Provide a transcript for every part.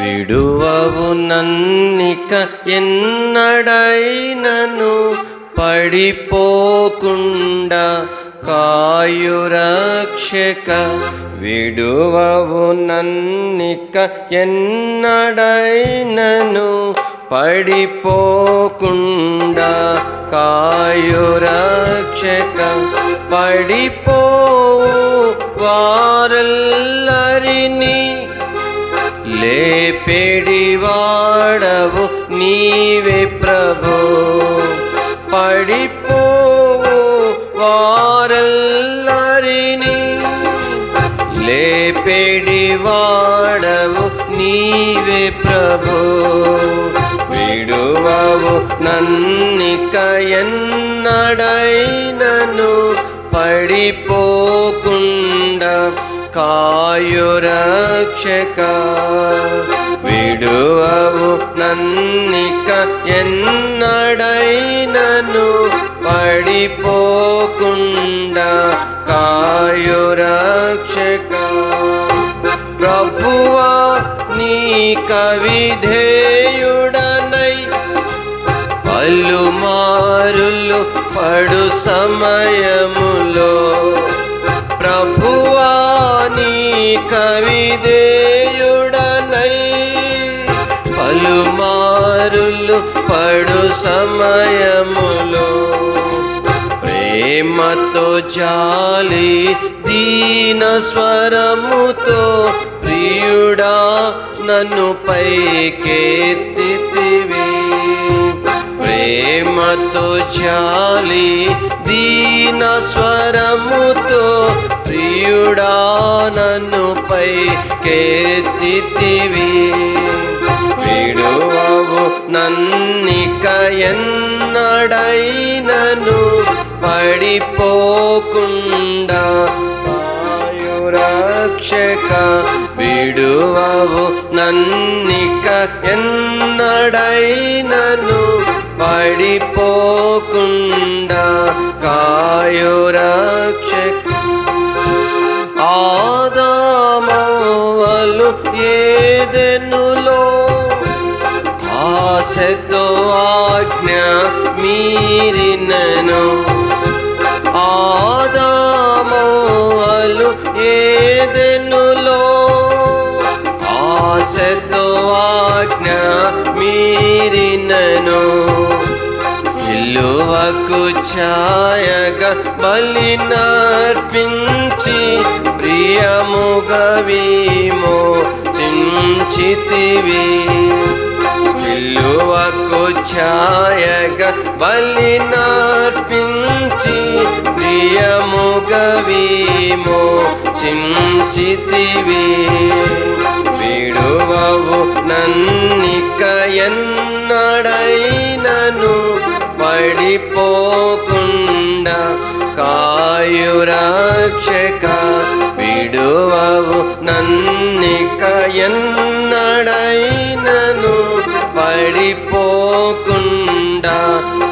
విడువవు నన్నిక ఎన్నడైనను పడిపోకుండా కాయురక్షక విడువవు నన్నిక ఎన్నడైనను పడిపోకుండా కాయురక్షక పడిపోవు వారల్లరిని లేపెడివాడవు నీవే ప్రభు. పడిపోవు వారల్లరిని. లేపెడివాడవు నీవే ప్రభు. విడువవు నన్నిక ఎన్నడైనను. పడిపోకుండా కాయురక్షక. విడువవు నన్నిక ఎన్నడైనను పడిపోకుండా కాయురక్షక. ప్రభువా నీ కవిధేయుడనై పలుమారులు పడు సమయములో కవిదేయుడనై పలుమారులు పడు సమయములో ప్రేమతో జాలి దీన స్వరముతో ప్రియుడా నన్ను పైకెత్తితివి ప్రేమతో జాలి దీన స్వరముతో ప్రియుడా నన్ను పైకెత్తితివి. విడువవు నన్నిక ఎన్నడైనను పడిపోకుండా. రక్షక విడువవు నన్నిక ఎన్నడైనను పడిపోకుండా. కాయురక్షక ఏదెనులో? ఆశతో ఆజ్ఞ మీరినను ఆదామోలు ఏదెనులో? ఆశతో ఆజ్ఞ మీరినను సిలువకు ఛాయగా బలినర్పించి ప్రియముగవీ చితివి చించితివి ఛాయగా బలి నార్పించి ప్రియముగవీమో చించితివి విడువవు నన్నిక ఎన్నడైనను పడిపోకుండా కాయురాక్షక. విడువవు నన్నిక ఎన్నడైనను పడిపోకుండా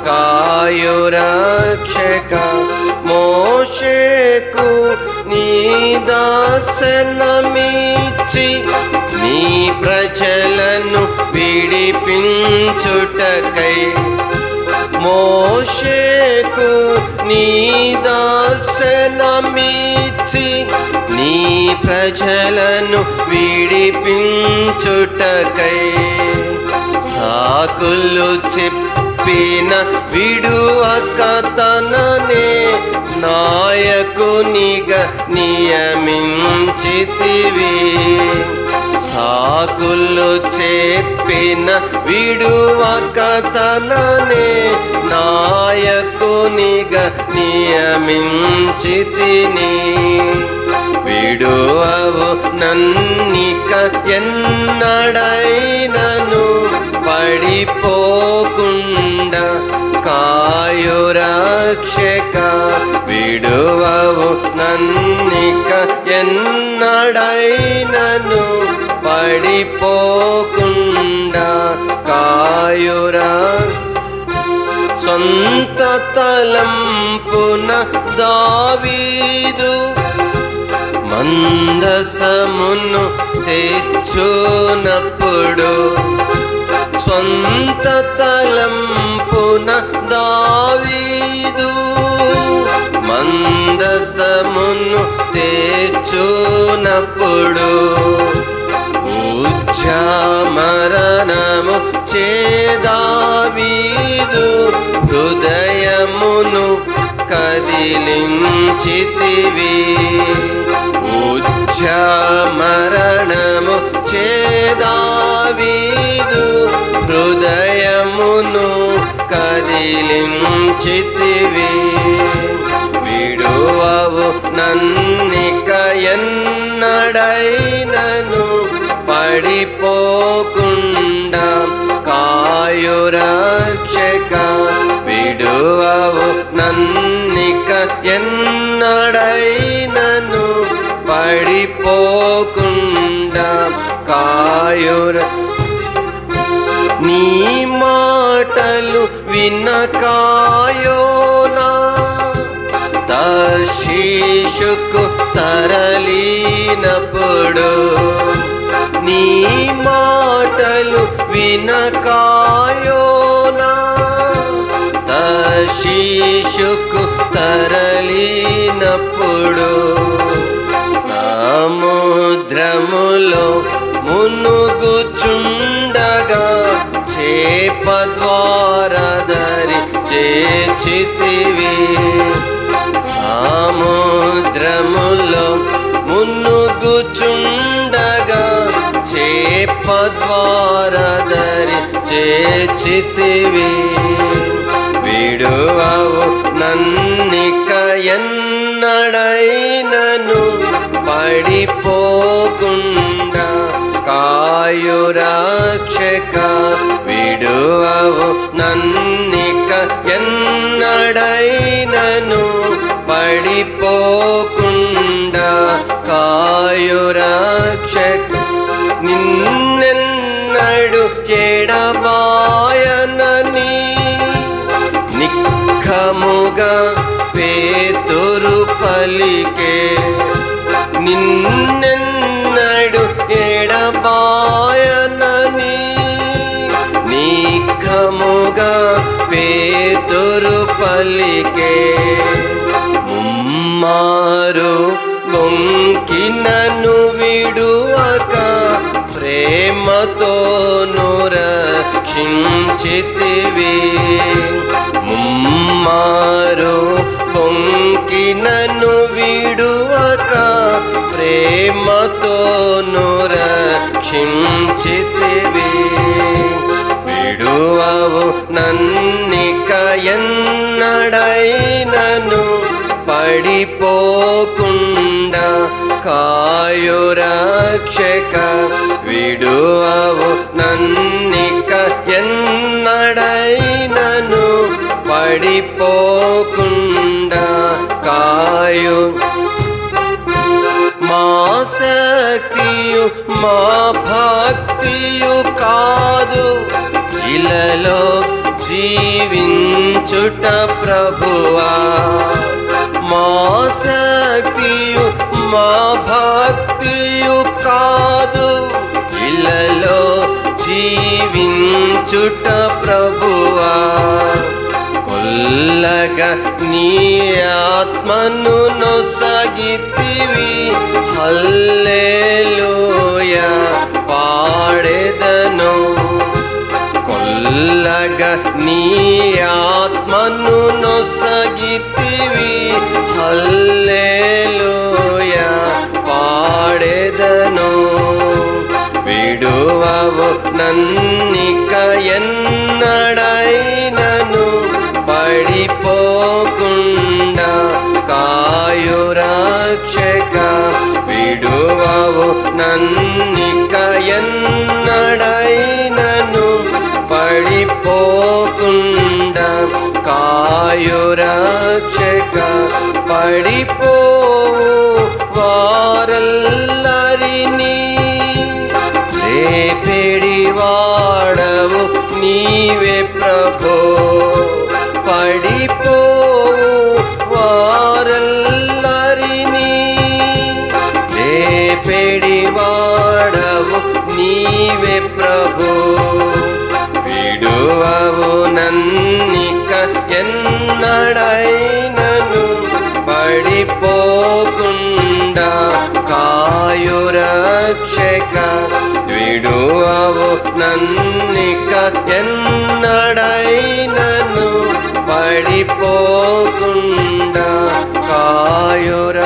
కాయురక్షక మోషేకు నీ దాసనమిచ్చి నీ ప్రజలను విడిపించుటకై మోషేకు నీ దాసనమిచ్చి నీ ప్రజలను విడిపించుటకై సాకులు చెప్పిన విడువక తననే నాయకునిగా నియమించితివి. సాకులు చెప్పిన విడువక తననే నాయకునిగా నియమించితిని. విడువవు నన్నిక ఎన్నడైనను పడిపోకుండా కాయురక్షక విడువవు నన్నిక ఎన్నడైనను పడిపోకుండా కాయురా సొంత తలంపున దావీదు మందసమును తెచ్చునప్పుడు స్వంత తలంపున దావీదు మందసమును తెచ్చునప్పుడు మరణము చేదావీదు హృదయమును కదిలించితివి. మరణము చేదావీదు. హృదయమును కదిలించితివి. విడువవు నన్నిక ఎన్నడైనను. పడిపోకుండా కాయురక్షక విడువవు నన్నిక ఎన్న పడిపోకుండా కాయుర. నీ మాటలు వినకాయోనా దర్శీషుకు తరలినప్పుడు నీ మాటలు వినకాయోనా దర్శీషుకు తరలినప్పుడు సముద్రములో మునుగుచుండగా చేప ద్వారదరి చేచితివి. సముద్రములో మునుగుచుండగా చేప ద్వారదరి చేచితివి. విడువవు నన్నిక ఎన్నడై పడిపోకుండా కాయురాక్షక విడువవు నన్నిక ఎన్నడైనను పడిపోకుండా కాయురాక్షక నిన్నెన్నడు చెడబాయనని నిఖముగా పేతురు పలికే నిన్నెన్నడు ఎడబాయనని నిఖముగా పేతురు పలికే ముమ్మారు గొంకినను విడువక ప్రేమతోను రక్షించితివి పడిపోకుండా కాయురక్షక విడువవు నన్నిక ఎన్నడైనను పడిపోకుండా కాయు మా శక్తియు మా భక్తియు కాదు. ఇలలో జీవించుట ప్రభువా. మా శక్తియు మా భక్తియు కాదు. ఇలలో జీవించుట ప్రభువా. కొల్లగా నీ ఆత్మను నొసగితివి. హల్లెలూయ పాడెదను. కొల్లగా నీ ఆత్మ ఆత్మను నొసగితివి. హల్లెలూయ పాడెదను. విడువవు నన్నిక ఎన్నడైనను. పడిపోకుండా కాయురక్షక విడువవు నన్నిక ఎన్నడైనను కాయురక్షక పడిపో వారల్లరిని రేపిడి వాడవు నీవే ప్రభో పడిపో పడిపోకుండా కాయురక్షక విడువవు నన్నిక ఎన్నడైనను పడిపోకుండా కాయుర